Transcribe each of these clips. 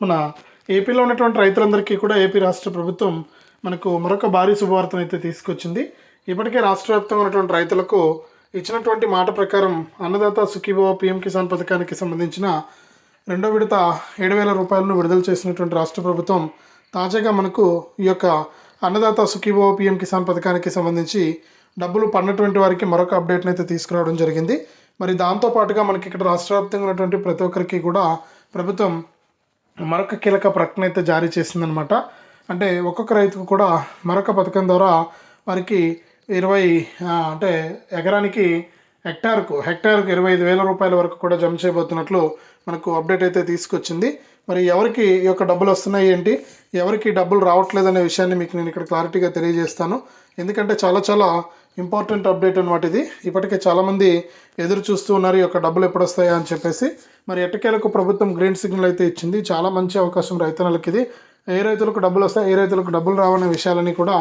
మన ఏపీలో ఉన్నటువంటి రైతులందరికీ కూడా ఏపీ రాష్ట్ర ప్రభుత్వం మనకు మరొక భారీ శుభవార్తను అయితే తీసుకొచ్చింది. ఇప్పటికే రాష్ట్ర వ్యాప్తంగా ఉన్నటువంటి రైతులకు ఇచ్చినటువంటి మాట ప్రకారం అన్నదాత సుఖీభవ పిఎం కిసాన్ పథకానికి సంబంధించిన రెండో విడత ఏడు వేల రూపాయలను విడుదల చేసినటువంటి రాష్ట్ర ప్రభుత్వం తాజాగా మనకు ఈ యొక్క అన్నదాత సుఖీభవ పిఎం కిసాన్ పథకానికి సంబంధించి డబ్బులు పడినటువంటి వారికి మరొక అప్డేట్ని అయితే తీసుకురావడం జరిగింది. మరి దాంతోపాటుగా మనకి ఇక్కడ రాష్ట్ర వ్యాప్తంగా ఉన్నటువంటి ప్రతి ఒక్కరికి కూడా ప్రభుత్వం మరొక కీలక ప్రకటన అయితే జారీ చేసిందనమాట అంటే ఒక్కొక్క రైతుకు కూడా మరొక పథకం ద్వారా వారికి ఇరవై అంటే ఎకరానికి హెక్టార్కు హెక్టార్కు ఇరవై ఐదు వేల రూపాయల వరకు కూడా జమ చేయబోతున్నట్లు మనకు అప్డేట్ అయితే తీసుకొచ్చింది. మరి ఎవరికి ఈ యొక్క డబ్బులు వస్తున్నాయి ఏంటి? ఎవరికి డబ్బులు రావట్లేదనే విషయాన్ని మీకు నేను ఇక్కడ క్లారిటీగా తెలియజేస్తాను. ఎందుకంటే చాలా చాలా ఇంపార్టెంట్ అప్డేట్ అనమాట ఇది. ఇప్పటికే చాలామంది ఎదురు చూస్తూ ఉన్నారు ఈ యొక్క డబ్బులు ఎప్పుడు వస్తాయా అని చెప్పేసి. మరి ఎట్టకేలకు ప్రభుత్వం గ్రీన్ సిగ్నల్ అయితే ఇచ్చింది. చాలా మంచి అవకాశం రైతన్నలకి ఇది. ఏ రైతులకు డబ్బులు వస్తాయి ఏ రైతులకు డబ్బులు రావనే విషయాలని కూడా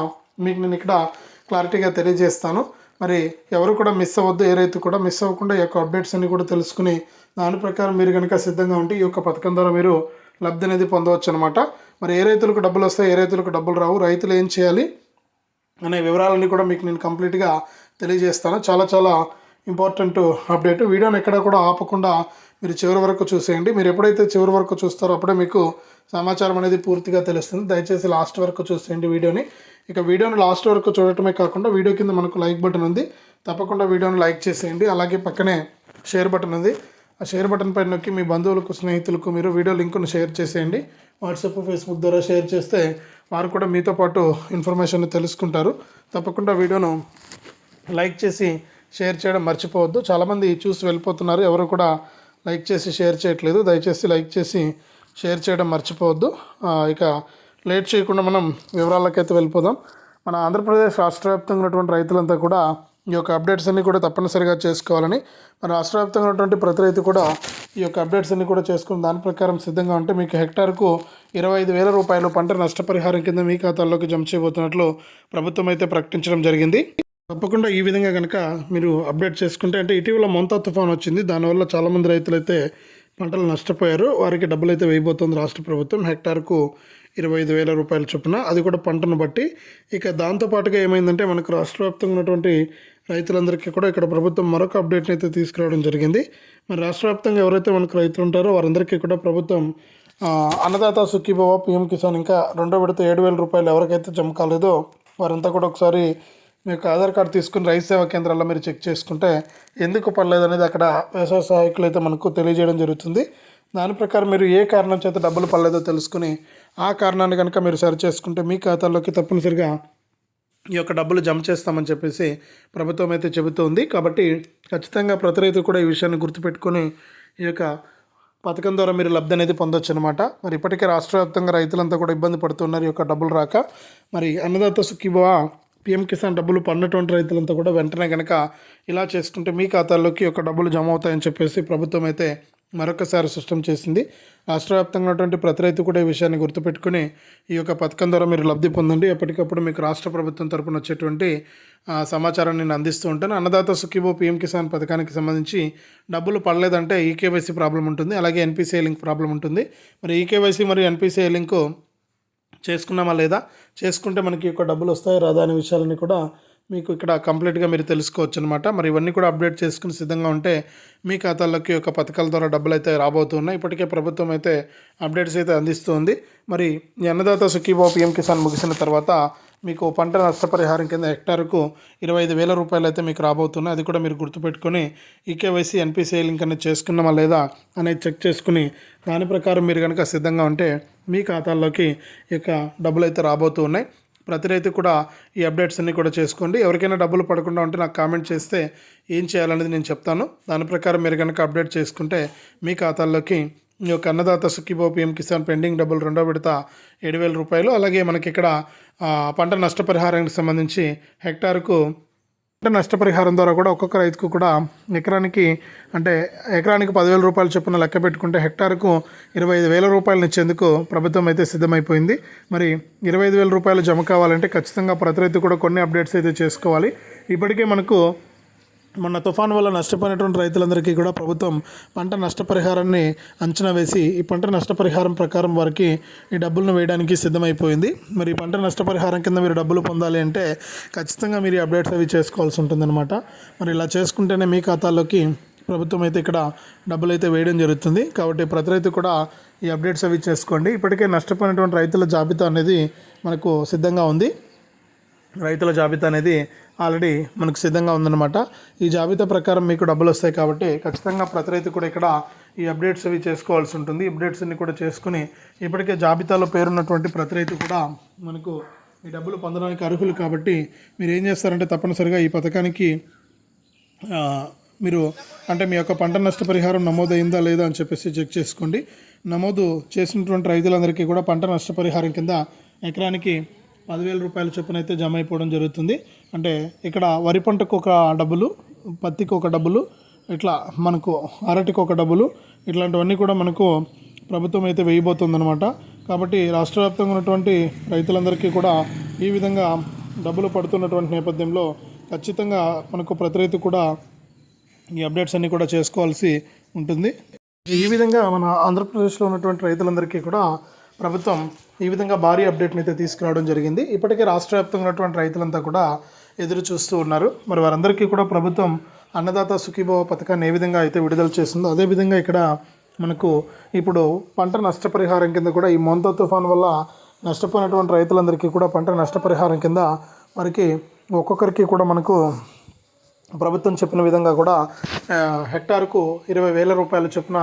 మీకు నేను ఇక్కడ క్లారిటీగా తెలియజేస్తాను. మరి ఎవరు కూడా మిస్ అవ్వద్దు ఏ రైతు కూడా మిస్ అవ్వకుండా ఈ యొక్క అప్డేట్స్ అన్ని కూడా తెలుసుకుని దాని ప్రకారం మీరు కనుక సిద్ధంగా ఉంటే ఈ యొక్క పథకం ద్వారా మీరు లబ్ధి అనేది పొందవచ్చు అనమాట మరి ఏ రైతులకు డబ్బులు వస్తాయి ఏ రైతులకు డబ్బులు రావు రైతులు ఏం చేయాలి అనే వివరాలన్నీ కూడా మీకు నేను కంప్లీట్గా తెలియజేస్తాను. చాలా చాలా ఇంపార్టెంట్ అప్డేట్. వీడియోని ఎక్కడ కూడా ఆపకుండా మీరు చివరి వరకు చూసేయండి. మీరు ఎప్పుడైతే చివరి వరకు చూస్తారో అప్పుడే మీకు సమాచారం అనేది పూర్తిగా తెలుస్తుంది. దయచేసి లాస్ట్ వరకు చూసేయండి వీడియోని. ఇక వీడియోని లాస్ట్ వరకు చూడటమే కాకుండా వీడియో కింద మనకు లైక్ బటన్ ఉంది. తప్పకుండా వీడియోని లైక్ చేసేయండి. అలాగే పక్కనే షేర్ బటన్ ఉంది. ఆ షేర్ బటన్ పైన నొక్కి మీ బంధువులకు స్నేహితులకు మీరు వీడియో లింకును షేర్ చేసేయండి. వాట్సాప్ ఫేస్బుక్ ద్వారా షేర్ చేస్తే వారు కూడా మీతో పాటు ఇన్ఫర్మేషన్ తెలుసుకుంటారు. తప్పకుండా వీడియోను లైక్ చేసి షేర్ చేయడం మర్చిపోవద్దు. చాలామంది చూసి వెళ్ళిపోతున్నారు. ఎవరు కూడా లైక్ చేసి షేర్ చేయట్లేదు. దయచేసి లైక్ చేసి షేర్ చేయడం మర్చిపోవద్దు. ఇక లేట్ చేయకుండా మనం వివరాలకైతే వెళ్ళిపోదాం. మన ఆంధ్రప్రదేశ్ రాష్ట్ర వ్యాప్తంగా ఉన్నటువంటి రైతులంతా కూడా ఈ యొక్క అప్డేట్స్ అన్నీ కూడా తప్పనిసరిగా చేసుకోవాలని మన రాష్ట్ర వ్యాప్తంగా ఉన్నటువంటి ప్రతి రైతు కూడా ఈ యొక్క అప్డేట్స్ అన్ని కూడా చేసుకుని దాని ప్రకారం సిద్ధంగా ఉంటే మీకు హెక్టార్కు ఇరవై ఐదు వేల రూపాయలు పంట నష్టపరిహారం కింద మీ ఖాతాల్లోకి జమ చేయబోతున్నట్లు ప్రభుత్వం అయితే ప్రకటించడం జరిగింది. తప్పకుండా ఈ విధంగా కనుక మీరు అప్డేట్ చేసుకుంటే అంటే ఇటీవల మొంతా తుఫాన్ వచ్చింది. దానివల్ల చాలామంది రైతులు అయితే పంటలు నష్టపోయారు. వారికి డబ్బులు అయితే వేయబోతోంది రాష్ట్ర ప్రభుత్వం. హెక్టార్కు ఇరవై ఐదు వేల రూపాయల చొప్పున. అది కూడా పంటను బట్టి. ఇక దాంతోపాటుగా ఏమైందంటే మనకు రాష్ట్ర వ్యాప్తంగా ఉన్నటువంటి రైతులందరికీ కూడా ఇక్కడ ప్రభుత్వం మరొక అప్డేట్ని అయితే తీసుకురావడం జరిగింది. మరి రాష్ట్ర వ్యాప్తంగా ఎవరైతే మనకు రైతులు ఉంటారో వారందరికీ కూడా ప్రభుత్వం అన్నదాత సుఖీభవ పిఎం కిసాన్ ఇంకా రెండో విడత ఏడు వేల రూపాయలు ఎవరికైతే జమ కాలేదో వారంతా కూడా ఒకసారి మీ యొక్క ఆధార్ కార్డు తీసుకుని రైతు సేవా కేంద్రాల్లో మీరు చెక్ చేసుకుంటే ఎందుకు పర్లేదు అనేది అక్కడ వ్యవసాయ సహాయకులు అయితే మనకు తెలియజేయడం జరుగుతుంది. దాని ప్రకారం మీరు ఏ కారణం చేత డబ్బులు పర్లేదో తెలుసుకుని ఆ కారణాన్ని కనుక మీరు సరి చేసుకుంటే మీ ఖాతాల్లోకి తప్పనిసరిగా ఈ యొక్క డబ్బులు జమ చేస్తామని చెప్పేసి ప్రభుత్వం అయితే చెబుతోంది. కాబట్టి ఖచ్చితంగా ప్రతి రైతు కూడా ఈ విషయాన్ని గుర్తుపెట్టుకొని ఈ యొక్క పథకం ద్వారా మీరు లబ్ధి అనేది పొందొచ్చు అనమాట మరి ఇప్పటికే రాష్ట్ర వ్యాప్తంగా రైతులంతా కూడా ఇబ్బంది పడుతున్నారు ఈ యొక్క డబ్బులు రాక. మరి అన్నదాత సుఖీభవ పిఎం కిసాన్ డబ్బులు పన్నటువంటి రైతులంతా కూడా వెంటనే కనుక ఇలా చేసుకుంటే మీ ఖాతాల్లోకి ఒక డబ్బులు జమ అవుతాయని చెప్పేసి ప్రభుత్వం అయితే మరొకసారి స్పష్టం చేసింది. రాష్ట్ర వ్యాప్తంగా ఉన్నటువంటి ప్రతి రైతు కూడా ఈ విషయాన్ని గుర్తుపెట్టుకుని ఈ యొక్క పథకం ద్వారా మీరు లబ్ధి పొందండి. ఎప్పటికప్పుడు మీకు రాష్ట్ర ప్రభుత్వం తరపున వచ్చేటువంటి ఆ, సమాచారాన్ని నేను అందిస్తూ ఉంటాను. అన్నదాత సుఖీబో పిఎం కిసాన్ పథకానికి సంబంధించి డబ్బులు పడలేదంటే ఈకేవైసీ ప్రాబ్లం ఉంటుంది. అలాగే ఎన్పిసిఐ లింక్ ప్రాబ్లం ఉంటుంది. మరి ఈకేవైసీ మరియు ఎన్పిసిఐ లింకు చేసుకున్నామా లేదా? చేసుకుంటే మనకి యొక్క డబ్బులు వస్తాయి? రాదా? అనే విషయాలని కూడా మీకు ఇక్కడ కంప్లీట్గా మీరు తెలుసుకోవచ్చు అనమాట మరి ఇవన్నీ కూడా అప్డేట్ చేసుకుని సిద్ధంగా ఉంటే మీ ఖాతాల్లోకి యొక్క పథకాల ద్వారా డబ్బులు అయితే రాబోతున్నాయి. ఇప్పటికే ప్రభుత్వం అయితే అప్డేట్స్ అయితే అందిస్తుంది. మరి అన్నదాత సుఖీబాబు పిఎం కిసాన్ ముగిసిన తర్వాత మీకు పంట నష్టపరిహారం కింద హెక్టార్కు ఇరవై ఐదు వేల రూపాయలు అయితే మీకు రాబోతున్నాయి. అది కూడా మీరు గుర్తుపెట్టుకొని ఈకేవైసీ ఎన్పిసిఐ లింక్ అనేది చేసుకున్నామా లేదా అనేది చెక్ చేసుకుని దాని ప్రకారం మీరు కనుక సిద్ధంగా ఉంటే మీ ఖాతాల్లోకి ఈ యొక్క డబ్బులు అయితే రాబోతున్నాయి. ప్రతి రైతు కూడా ఈ అప్డేట్స్ అన్నీ కూడా చేసుకోండి. ఎవరికైనా డబ్బులు పడకుండా ఉంటే నాకు కామెంట్ చేస్తే ఏం చేయాలనేది నేను చెప్తాను. దాని ప్రకారం మీరు కనుక అప్డేట్ చేసుకుంటే మీ ఖాతాల్లోకి ఈ యొక్క అన్నదాత సుఖీబో పిఎం కిసాన్ పెండింగ్ డబ్బులు రెండో విడత ఏడు వేల రూపాయలు. అలాగే మనకి ఇక్కడ పంట నష్టపరిహారానికి సంబంధించి హెక్టార్కు అంటే నష్టపరిహారం ద్వారా కూడా ఒక్కొక్క రైతుకు కూడా ఎకరానికి అంటే ఎకరానికి పదివేల రూపాయలు చొప్పున లెక్క పెట్టుకుంటే హెక్టార్కు ఇరవై ఐదు వేల రూపాయలు ఇచ్చేందుకు ప్రభుత్వం అయితే సిద్ధమైపోయింది. మరి ఇరవై ఐదు వేల రూపాయలు జమ కావాలంటే ఖచ్చితంగా ప్రతి రైతు కూడా కొన్ని అప్డేట్స్ అయితే చేసుకోవాలి. ఇప్పటికే మనకు మొన్న తుఫాన్ వల్ల నష్టపోయినటువంటి రైతులందరికీ కూడా ప్రభుత్వం పంట నష్టపరిహారాన్ని అంచనా వేసి ఈ పంట నష్టపరిహారం ప్రకారం వారికి ఈ డబ్బులను వేయడానికి సిద్ధమైపోయింది. మరి ఈ పంట నష్టపరిహారం కింద మీరు డబ్బులు పొందాలి అంటే ఖచ్చితంగా మీరు ఈ అప్డేట్స్ అవి చేసుకోవాల్సి ఉంటుందన్నమాట. మరి ఇలా చేసుకుంటేనే మీ ఖాతాల్లోకి ప్రభుత్వం అయితే ఇక్కడ డబ్బులు అయితే వేయడం జరుగుతుంది. కాబట్టి ప్రతి రైతు కూడా ఈ అప్డేట్స్ అవి చేసుకోండి. ఇప్పటికే నష్టపోయినటువంటి రైతుల జాబితా అనేది మనకు సిద్ధంగా ఉంది. రైతుల జాబితా అనేది ఆల్రెడీ మనకు సిద్ధంగా ఉందన్నమాట. ఈ జాబితా ప్రకారం మీకు డబ్బులు వస్తాయి కాబట్టి ఖచ్చితంగా ప్రతి రైతు కూడా ఇక్కడ ఈ అప్డేట్స్ అవి చేసుకోవాల్సి ఉంటుంది. అప్డేట్స్ అన్ని కూడా చేసుకుని ఇప్పటికే జాబితాలో పేరున్నటువంటి ప్రతి రైతు కూడా మనకు ఈ డబ్బులు పొందడానికి అర్హులు కాబట్టి మీరు ఏం చేస్తారంటే తప్పనిసరిగా ఈ పథకానికి మీరు అంటే మీ యొక్క పంట నష్టపరిహారం నమోదైందా లేదా అని చెప్పేసి చెక్ చేసుకోండి. నమోదు చేసినటువంటి రైతులందరికీ కూడా పంట నష్టపరిహారం కింద ఎకరానికి పదివేల రూపాయల చొప్పున అయితే జమ అయిపోవడం జరుగుతుంది. అంటే ఇక్కడ వరి పంటకు ఒక డబ్బులు పత్తికి ఒక డబ్బులు ఇట్లా మనకు అరటికి ఒక డబ్బులు ఇట్లాంటివన్నీ కూడా మనకు ప్రభుత్వం అయితే వేయబోతుందన్నమాట. కాబట్టి రాష్ట్ర వ్యాప్తంగా ఉన్నటువంటి రైతులందరికీ కూడా ఈ విధంగా డబ్బులు పడుతున్నటువంటి నేపథ్యంలో ఖచ్చితంగా మనకు ప్రతి రైతు కూడా ఈ అప్డేట్స్ అన్నీ కూడా చేసుకోవాల్సి ఉంటుంది. ఈ విధంగా మన ఆంధ్రప్రదేశ్లో ఉన్నటువంటి రైతులందరికీ కూడా ప్రభుత్వం ఈ విధంగా భారీ అప్డేట్ని అయితే తీసుకురావడం జరిగింది. ఇప్పటికే రాష్ట్ర వ్యాప్తంగా ఉన్నటువంటి రైతులంతా కూడా ఎదురు చూస్తూ ఉన్నారు. మరి వారందరికీ కూడా ప్రభుత్వం అన్నదాత సుఖీభవ పథకాన్ని ఏ విధంగా అయితే విడుదల చేస్తుందో అదేవిధంగా ఇక్కడ మనకు ఇప్పుడు పంట నష్టపరిహారం కింద కూడా ఈ మొంత తుఫాన్ వల్ల నష్టపోయినటువంటి రైతులందరికీ కూడా పంట నష్టపరిహారం కింద మనకి ఒక్కొక్కరికి కూడా మనకు ప్రభుత్వం చెప్పిన విధంగా కూడా హెక్టార్కు ఇరవై వేల రూపాయల చొప్పున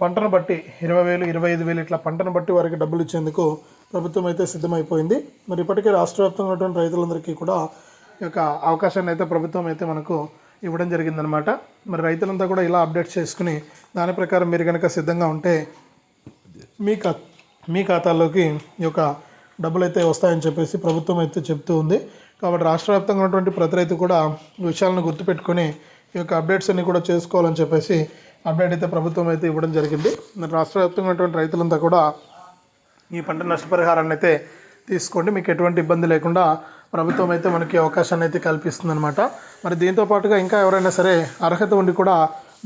పంటను బట్టి ఇరవై వేలు ఇరవై ఐదు వేలు ఇట్లా పంటను బట్టి వారికి డబ్బులు ఇచ్చేందుకు ప్రభుత్వం అయితే సిద్ధమైపోయింది. మరి ఇప్పటికే రాష్ట్ర వ్యాప్తంగా ఉన్నటువంటి రైతులందరికీ కూడా ఈ యొక్క అవకాశాన్ని అయితే ప్రభుత్వం అయితే మనకు ఇవ్వడం జరిగిందనమాట మరి రైతులంతా కూడా ఇలా అప్డేట్ చేసుకుని దాని ప్రకారం మీరు కనుక సిద్ధంగా ఉంటే మీ ఖా మీ ఖాతాల్లోకి ఈ యొక్క డబ్బులు అయితే వస్తాయని చెప్పేసి ప్రభుత్వం అయితే చెప్తూ ఉంది. కాబట్టి రాష్ట్ర వ్యాప్తంగా ఉన్నటువంటి ప్రతి రైతు కూడా విషయాలను గుర్తుపెట్టుకొని ఈ యొక్క అప్డేట్స్ అన్ని కూడా చేసుకోవాలని చెప్పేసి అప్డేట్ అయితే ప్రభుత్వం అయితే ఇవ్వడం జరిగింది. రాష్ట్ర వ్యాప్తంగా ఉన్నటువంటి రైతులంతా కూడా ఈ పంట నష్టపరిహారాన్ని అయితే తీసుకోండి. మీకు ఎటువంటి ఇబ్బంది లేకుండా ప్రభుత్వం అయితే మనకి అవకాశాన్ని అయితే కల్పిస్తుందన్నమాట. మరి దీంతో పాటుగా ఇంకా ఎవరైనా సరే అర్హత ఉండి కూడా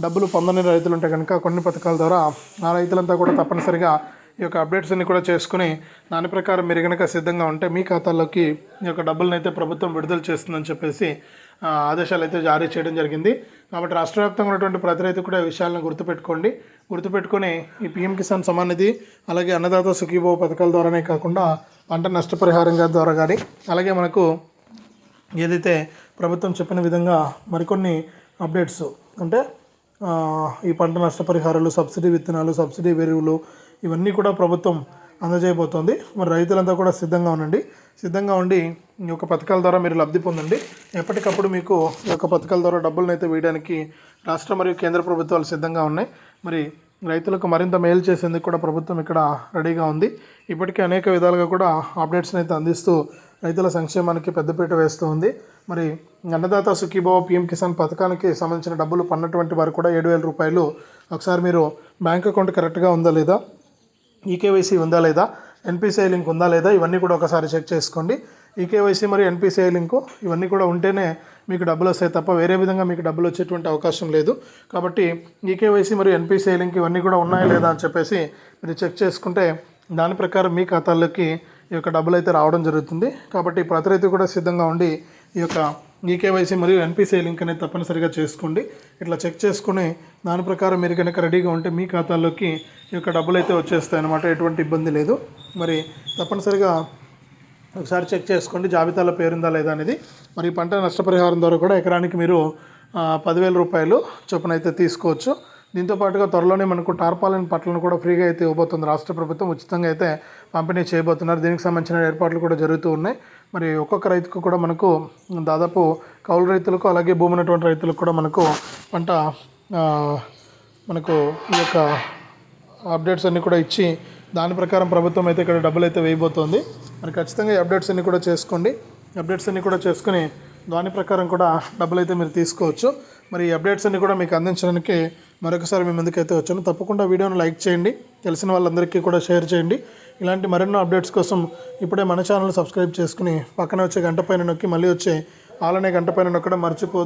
డబ్బులు పొందని రైతులు ఉంటే కనుక కొన్ని పథకాల ద్వారా ఆ రైతులంతా కూడా తప్పనిసరిగా ఈ యొక్క అప్డేట్స్ అన్ని కూడా చేసుకుని దాని ప్రకారం మీరు కనుక సిద్ధంగా ఉంటే మీ ఖాతాల్లోకి ఈ యొక్క డబ్బులను అయితే ప్రభుత్వం విడుదల చేస్తుందని చెప్పేసి ఆదేశాలు అయితే జారీ చేయడం జరిగింది. కాబట్టి రాష్ట్ర వ్యాప్తంగా ఉన్నటువంటి ప్రతి రైతు కూడా ఈ విషయాలను గుర్తుపెట్టుకోండి. గుర్తుపెట్టుకొని ఈ పిఎం కిసాన్ సమాన్ నిధి అలాగే అన్నదాత సుఖీభావ పథకాల ద్వారానే కాకుండా పంట నష్టపరిహారం ద్వారా కానీ అలాగే మనకు ఏదైతే ప్రభుత్వం చెప్పిన విధంగా మరికొన్ని అప్డేట్స్ అంటే ఈ పంట నష్టపరిహారాలు సబ్సిడీ విత్తనాలు సబ్సిడీ ఎరువులు ఇవన్నీ కూడా ప్రభుత్వం అందజేయబోతోంది. మరి రైతులంతా కూడా సిద్ధంగా ఉండండి. సిద్ధంగా ఉండి ఈ యొక్క పథకాల ద్వారా మీరు లబ్ధి పొందండి. ఎప్పటికప్పుడు మీకు ఈ యొక్క పథకాల ద్వారా డబ్బులను అయితే వేయడానికి రాష్ట్ర మరియు కేంద్ర ప్రభుత్వాలు సిద్ధంగా ఉన్నాయి. మరి రైతులకు మరింత మేలు చేసేందుకు కూడా ప్రభుత్వం ఇక్కడ రెడీగా ఉంది. ఇప్పటికే అనేక విధాలుగా కూడా అప్డేట్స్ని అయితే అందిస్తూ రైతుల సంక్షేమానికి పెద్దపీట వేస్తూ ఉంది. మరి అన్నదాత సుఖీభావ పిఎం కిసాన్ పథకానికి సంబంధించిన డబ్బులు పన్నటువంటి వారు కూడా ఏడు వేల రూపాయలు. ఒకసారి మీరు బ్యాంక్ అకౌంట్ కరెక్ట్గా ఉందా లేదా? ఈకేవైసీ ఉందా లేదా? ఎన్పిసిఐ లింక్ ఉందా లేదా? ఇవన్నీ కూడా ఒకసారి చెక్ చేసుకోండి. ఈకేవైసీ మరియు ఎన్పిసిఐ లింకు ఇవన్నీ కూడా ఉంటేనే మీకు డబ్బులు వస్తాయి తప్ప వేరే విధంగా మీకు డబ్బులు వచ్చేటువంటి అవకాశం లేదు. కాబట్టి ఈకేవైసీ మరియు ఎన్పిసిఐ లింక్ ఇవన్నీ కూడా ఉన్నాయా లేదా అని చెప్పేసి మీరు చెక్ చేసుకుంటే దాని ప్రకారం మీ ఖాతాల్లోకి ఈ యొక్క డబ్బులు అయితే రావడం జరుగుతుంది. కాబట్టి ప్రతి రైతు కూడా సిద్ధంగా ఉండి ఈ యొక్క ఈకేవైసీ మరియు ఎన్పిసిఐ లింక్ అనేది తప్పనిసరిగా చేసుకోండి. ఇట్లా చెక్ చేసుకుని దాని ప్రకారం మీరు కనుక రెడీగా ఉంటే మీ ఖాతాల్లోకి యొక్క డబ్బులు అయితే వచ్చేస్తాయి అన్నమాట ఎటువంటి ఇబ్బంది లేదు. మరి తప్పనిసరిగా ఒకసారి చెక్ చేసుకోండి జాబితాలో పేరుందా లేదా అనేది. మరి ఈ పంట నష్టపరిహారం ద్వారా కూడా ఎకరానికి మీరు పదివేల రూపాయలు చొప్పున అయితే తీసుకోవచ్చు. దీంతో పాటుగా త్వరలోనే మనకు టార్పాలిన్ పట్లను కూడా ఫ్రీగా అయితే ఇవ్వబోతుంది. రాష్ట్ర ప్రభుత్వం ఉచితంగా అయితే పంపిణీ చేయబోతున్నారు. దీనికి సంబంధించిన ఏర్పాట్లు కూడా జరుగుతూ ఉన్నాయి. మరి ఒక్కొక్క రైతుకు కూడా మనకు దాదాపు కౌలు రైతులకు అలాగే భూమి ఉన్నటువంటి రైతులకు కూడా మనకు పంట మనకు ఈ యొక్క అప్డేట్స్ అన్నీ కూడా ఇచ్చి దాని ప్రకారం ప్రభుత్వం అయితే ఇక్కడ డబ్బులు అయితే వేయబోతోంది. మరి ఖచ్చితంగా ఈ అప్డేట్స్ అన్నీ కూడా చేసుకోండి. అప్డేట్స్ అన్నీ కూడా చేసుకుని దాని ప్రకారం కూడా డబ్బులు అయితే మీరు తీసుకోవచ్చు. మరి ఈ అప్డేట్స్ అన్నీ కూడా మీకు అందించడానికి మరొకసారి మీ ముందుకైతే వచ్చాను. తప్పకుండా వీడియోను లైక్ చేయండి. తెలిసిన వాళ్ళందరికీ కూడా షేర్ చేయండి. ఇలాంటి మరెన్నో అప్డేట్స్ కోసం ఇప్పుడే మన ఛానల్ సబ్స్క్రైబ్ చేసుకుని పక్కన వచ్చే గంట పైన నొక్కి మళ్ళీ వచ్చే ఆలనే గంట పైన నొక్కడం మర్చిపో